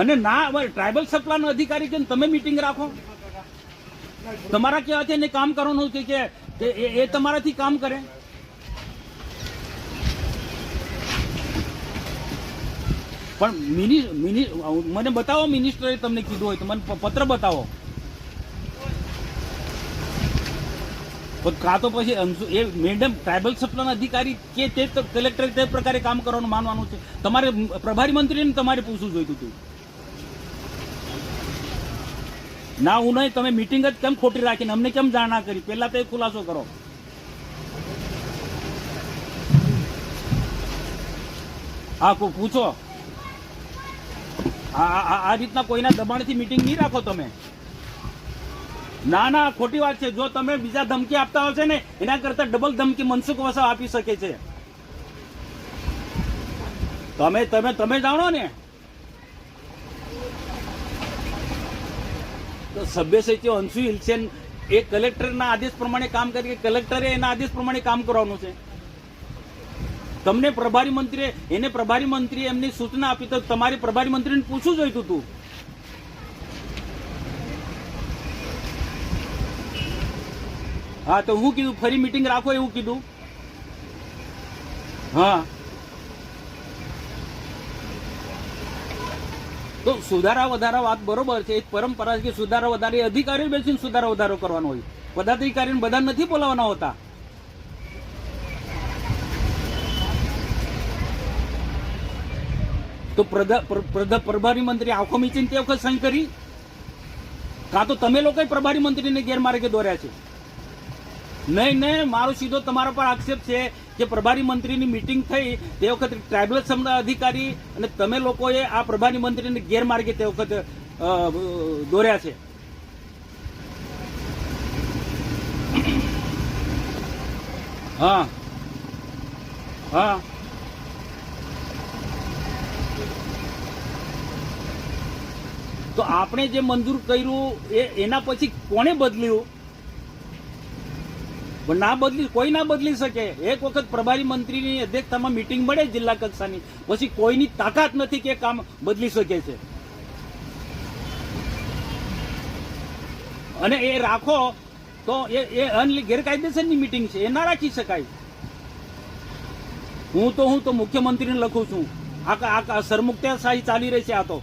અને ના હવે ટ્રાઇબલ સપ્લાયનો અધિકારી છે તમે મીટિંગ રાખો. તમારા કહેવાથી એને કામ કરવાનું છે કે એ તમારાથી કામ કરે. પણ મિનિ મિનિ, મને બતાવો મિનિસ્ટરે તમને કીધું હોય તો મને પત્ર બતાવો. કાં તો પછી એ મેડમ ટ્રાઇબલ સપ્લાયના અધિકારી કે તો કલેક્ટર તે પ્રકારે કામ કરવાનું માનવાનું છે. તમારે પ્રભારી મંત્રીને તમારે પૂછવું જોઈતું હતું. ના, હું નહીં, તમે મિટિંગ જ કેમ ખોટી રાખીને? અમને કેમ જાણ ના કરી? પહેલા તો એ ખુલાસો કરો. હા પૂછો? આ રીતના કોઈના દબાણથી મિટિંગ નહીં રાખો તમે? ના ના, ખોટી વાત છે. જો તમે બીજા ધમકી આપતા હશે ને, એના કરતા ડબલ ધમકી મનસુખ વસાવ આપી શકે છે. તમે તમે તમે જાણો ને? તો સભ્ય અંશુ હિલસેન, એ કલેક્ટરના આદેશ પ્રમાણે કામ કરી કલેક્ટરે એના આદેશ પ્રમાણે કામ કરવાનું છે? તમને પ્રભારી મંત્રીએ, એને પ્રભારી મંત્રીએ એમની સૂચના આપી તો તમારે પ્રભારી મંત્રીને પૂછવું જોઈતું હતું. હા, તો હું કીધું, ફરી મિટિંગ રાખો એવું કીધું. હા. તો સુધારા વધારા વાત બરોબર છે, એક પરંપરા છે કે સુધારા વધારે અધિકારીઓ બેસીને સુધારા વધારો કરવાનો હોય. પદાધિકારીને બધા નથી બોલાવવાના હોતા. તો પ્રભારી મંત્રી આખો મીચીને તે વખત સહી કરી? કાં તો તમે લોકોએ પ્રભારી મંત્રીને ગેરમાર્ગે દોર્યા છે? નહીં નહીં, મારો સીધો તમારા પર આક્ષેપ છે કે પ્રભારી મંત્રીની મિટિંગ થઈ, તે વખતે ટ્રાઇબલ અધિકારી અને તમે લોકોએ આ પ્રભારી મંત્રીને ગેરમાર્ગે તે વખતે દોર્યા છે. હા. હા. તો આપણે જે મંજૂર કર્યું એ, એના પછી કોણે બદલ્યું? ના બદલી કોઈ ના બદલી શકે. એક વખત પ્રભારી મંત્રીની અધ્યક્ષતામાં મીટિંગ મળે જિલ્લા કક્ષાની. પછી કોઈની તાકાત નથી કે કામ બદલી શકે છે. અને એ રાખો તો એ એ અનલી ગેરકાયદેસરની મિટિંગ છે. એ ના રાખી શકાય. હું તો હું તો મુખ્યમંત્રીને લખું છું. આ સરમુક્તાશાહી ચાલી રહી છે આ તો.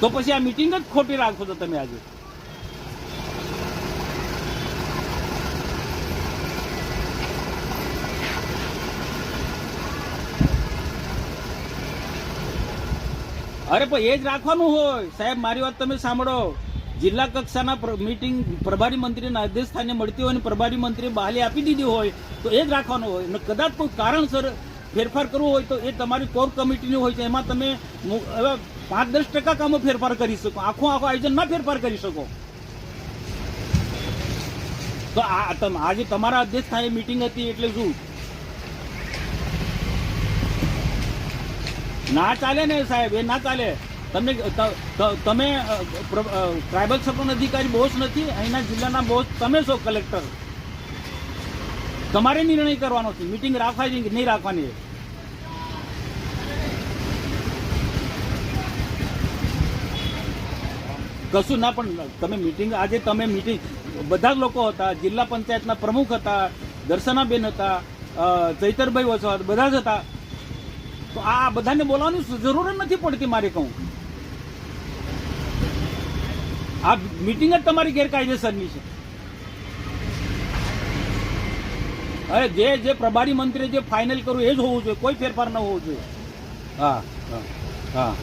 તો પછી આ મીટિંગ જ ખોટી રાખો છો તમે આજે. અરે પણ એ જ રાખવાનું હોય. સાહેબ, મારી વાત તમે સાંભળો. જિલ્લા કક્ષાના મીટિંગ પ્રભારી મંત્રીના અધ્યક્ષ સ્થાને મળતી હોય અને પ્રભારી મંત્રીએ બહાલી આપી દીધી હોય, તો એ જ રાખવાનું હોય. અને કદાચ કોઈ કારણસર ફેરફાર કરવો હોય તો એ તમારી કોર કમિટીની હોય છે, એમાં તમે હવે પાંચ દસ ટકા કામો ફેરફાર કરી શકો. આખું આખું આયોજન ના ફેરફાર કરી શકો. તો આ આજે તમારા અધ્યક્ષ સ્થાને મીટિંગ હતી એટલે શું? ના ચાલે ને સાહેબ, એ ના ચાલે. તમને તમે ટ્રાઇબલ સપોર્ટ અધિકારી બોસ નથી, અહીંના જિલ્લાના બોસ તમે છો, કલેક્ટર. તમારે નિર્ણય કરવાનો છે. મિટિંગ રાખવાની નહીં રાખવાની? કશું ના, પણ તમે મિટિંગ આજે તમે મીટિંગ બધા જ લોકો હતા, જિલ્લા પંચાયતના પ્રમુખ હતા, દર્શનાબેન હતા ચૈતરભાઈ વસવા બધા જ હતા. તો આ બધાને બોલાવવાની જરૂર જ નથી પડતી મારે કહું. આ મીટિંગ જ તમારી ગેરકાયદેસરની છે. અરે જે જે પ્રભારી મંત્રી જે ફાઇનલ કરવું એ જ હોવું જોઈએ, કોઈ ફેરફાર ન હોવો જોઈએ. હા હા હા.